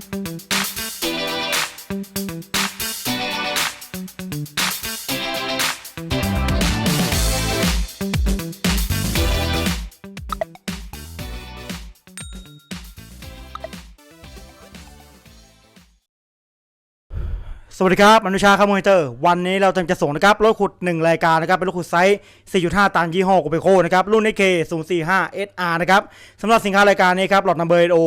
Thank you. สวัสดีครับ อนุชาครับมอนิเตอร์ วันนี้เราจะส่งนะครับรถขุด 1 รายการนะครับ เป็นรถขุดไซส์ 4.5 ตันยี่ห้อโกเปโคนะครับ รุ่น AK 045 SR นะครับสำหรับสินค้ารายการนี้ครับ หลอดนัมเบอร์โอ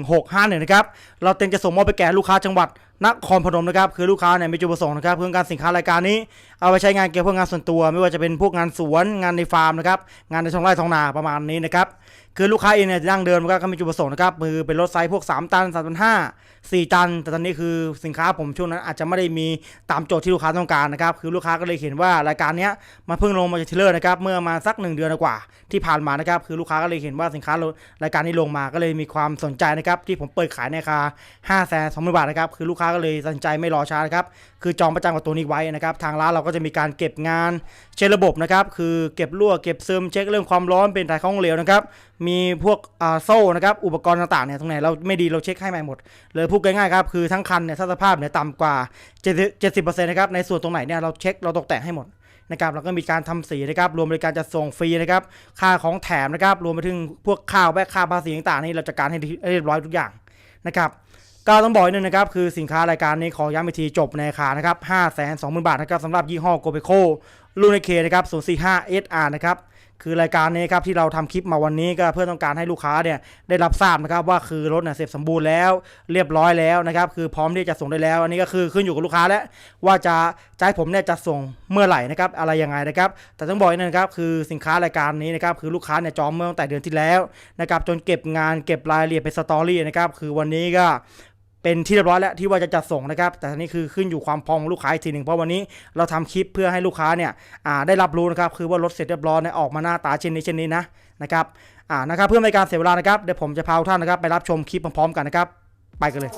1651 นะครับ เราเต็มจะส่งมอบไปแก่ลูกค้าจังหวัด นครพนมนะครับคือลูกค้าเนี่ยมีจุดประสงค์นะครับเพื่อการสินค้ารายการนี้เอาไปใช้งานเกี่ยวกับงานส่วนตัว ไม่ว่าจะเป็นพวกงานสวนงานในฟาร์มนะครับงานในท้องไร่ท้องนาประมาณนี้นะครับคือลูกค้าเองเนี่ยดั้งเดิมก็มีจุดประสงค์นะครับคือเป็นรถไซส์พวก 3 ตัน3ตัน5 4ตัน แต่ตอนนี้คือสินค้าผมช่วงนั้นอาจจะไม่ได้มีตามโจทย์ที่ลูกค้าต้องการนะครับคือลูกค้าก็เลยเห็นว่ารายการนี้มันเพิ่งลงมาจากเทรลเลอร์นะครับเมื่อมาสัก 1 เดือนกว่าที่ผ่านมานะครับคือลูกค้าก็เลยเห็นว่าสินค้ารายการนี้ลงมาก็เลยมีความสนใจนะครับที่ผมเปิดขายในราคา5 2 0 0 0 0บาทนะครับคือลูกค้าก็เลยตัดสินใจไม่รอช้านะครับคือจองประจำกับตัวนี้ไว้นะครับทางร้านเราก็จะมีการเก็บงานเช็คระบบนะครับคือเก็บรั่วเก็บซึมเช็คเรื่องความร้อนเป็นถ่ายของเหลวนะครับมีพวกอ่าโซ่นะครับอุปกรณ์ต่างๆเนี่ยตรงไหนเราไม่ดีเราเช็คให้ใหม่หมดเลยพูดง่ายๆครับคือทั้งคันเนี่ยสภาพเนี่ยต่ำกว่า 70%นะครับในส่วนตรงไหนเนี่ยเราเช็คเราตกแต่งให้หมดนะครับแล้วก็มีการทำสีนะครับรวมบริการจัดส่งฟรีนะครับค่าของแถมนะครับรวมไปถึงพวกค่าวแวะค่าภาษีต่างๆนี่เราจัดการให้เรียบร้อยทุกอย่างนะครับ ก็ต้องบอกนึงนะครับคือสินค้ารายการนี้ขอย้ำอีกทีจบในราคานะครับ5 2 0 0 0 0 บาทนะครับสำหรับยี่ห้อโกเบโครุ่นในเคนะครับ045 SR นะครับคือรายการนี้ครับที่เราทำคลิปมาวันนี้ก็เพื่อต้องการให้ลูกค้าเนี่ยได้รับทราบนะครับว่าคือรถเนี่ยเสร็จสมบูรณ์แล้ว เรียบร้อยแล้วนะครับคือพร้อมที่จะส่งได้แล้ว อันนี้ก็คือขึ้นอยู่กับลูกค้าแล้วว่าจะจะให้ผมเนี่ยจะส่งเมื่อไหร่นะครับอะไรยังไงนะครับแต่ต้องบอกนะครับคือสินค้ารายการนี้นะครับคือลูกค้าเนี่ยจองเมื่อตั้งแต่เดือนที่แล้วนะครับจนเก็บงานเก็บรายละเอียดเป็นสตอรี่นะครับคือวันนี้ก็ เป็นที่เรียบร้อยแล้วที่ว่าจะจัดส่งนะครับ แต่ทีนี้คือขึ้นอยู่ความพร้อมของลูกค้าอีกทีหนึ่งเพราะวันนี้เราทำคลิปเพื่อให้ลูกค้าเนี่ยได้รับรู้นะครับคือว่ารถเสร็จเรียบร้อยเนี่ยออกมาหน้าตาเช่นนี้เช่นนี้นะนะครับอ่านะครับเพื่อไม่ให้การเสียเวลานะครับเดี๋ยวผมจะพาทุกท่านนะครับไปรับชมคลิปพร้อมๆกันนะครับ ไปกันเลย